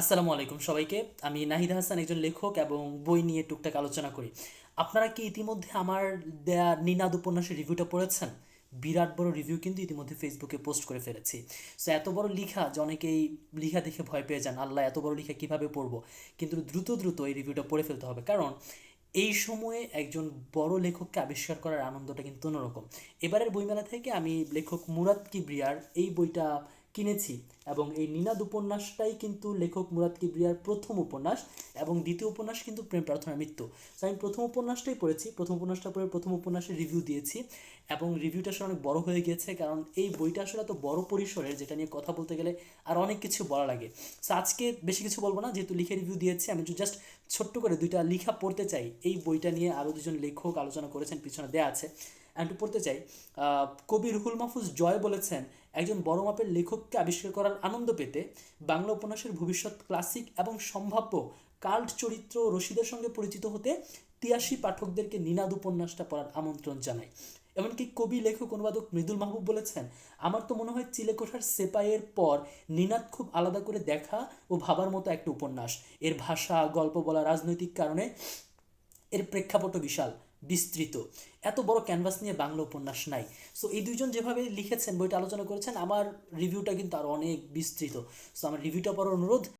আসসালামু আলাইকুম সবাইকে। আমি নাহিদ হাসান, একজন লেখক এবং বই নিয়ে টুকটাক আলোচনা করি। আপনারা কি ইতিমধ্যে আমার দেয়া নিনাদ উপন্যাসের রিভিউটা পড়েছেন? বিরাট বড় রিভিউ কিন্তু ইতিমধ্যে ফেসবুকে পোস্ট করে ফেলেছি। সো এত বড় লিখা, যে অনেকেই লিখা দেখে ভয় পেয়ে যান, আল্লাহ, এত বড় লিখা কীভাবে পড়ব? কিন্তু দ্রুত দ্রুত এই রিভিউটা পড়ে ফেলতে হবে। কারণ এই সময়ে একজন বড় লেখককে আবিষ্কার করার আনন্দটা কিন্তু অন্যরকম। এবারের বইমেলা থেকে আমি লেখক মুরাদ কিবরিয়ার এই বইটা কিনেছি। এবং এই নিনাদ উপন্যাসটাই কিন্তু লেখক মুরাদ কিবরিয়ার প্রথম উপন্যাস এবং দ্বিতীয় উপন্যাস কিন্তু প্রেম প্রার্থনা মৃত্যু। তো আমি প্রথম উপন্যাসটাই পড়েছি। প্রথম উপন্যাসটা পড়ে প্রথম উপন্যাসের রিভিউ দিয়েছি এবং রিভিউটা আসলে অনেক বড় হয়ে গিয়েছে কারণ এই বইটা আসলে এত বড় পরিসরের যেটা নিয়ে কথা বলতে গেলে আর অনেক কিছু বলা লাগে। সো আজকে বেশি কিছু বলব না, যেহেতু লিখে রিভিউ দিয়েছি, আমি জাস্ট ছোট্ট করে দুইটা লিখা পড়তে চাই। এই বইটা নিয়ে আরও দুজন লেখক আলোচনা করেছেন, পিছনে দেয়া আছে। একটু পড়তে চাই কবি রুহুল মাহফুজ জয় বলেছেন, একজন বড় মাপের লেখককে আবিষ্কার করার আনন্দ পেতে বাংলা উপন্যাসের ভবিষ্যৎ ক্লাসিক এবং সম্ভাব্য কাল্ট চরিত্র রশিদের সঙ্গে পরিচিত হতে তিয়াসী পাঠকদেরকে নিনাদ উপন্যাসটা পড়ার আমন্ত্রণ জানাই। এমনকি কবি, লেখক, অনুবাদক মৃদুল মাহবুব বলেছেন, আমার তো মনে হয় চিলেকোঠার সেপাইয়ের পর নিনাদ খুব আলাদা করে দেখা ও ভাবার মতো একটা উপন্যাস। এর ভাষা, গল্প বলা, রাজনৈতিক কারণে এর প্রেক্ষাপটও বিশাল। বিস্তৃত। এত বড় ক্যানভাস নিয়ে বাংলা উপন্যাস নাই। সো এই দুইজন যেভাবে লিখেছেন, বইটা আলোচনা করেছেন, আমার রিভিউটা কিন্তু আর অনেক বিস্তৃত। সো আমার রিভিউটা পড়ার অনুরোধ।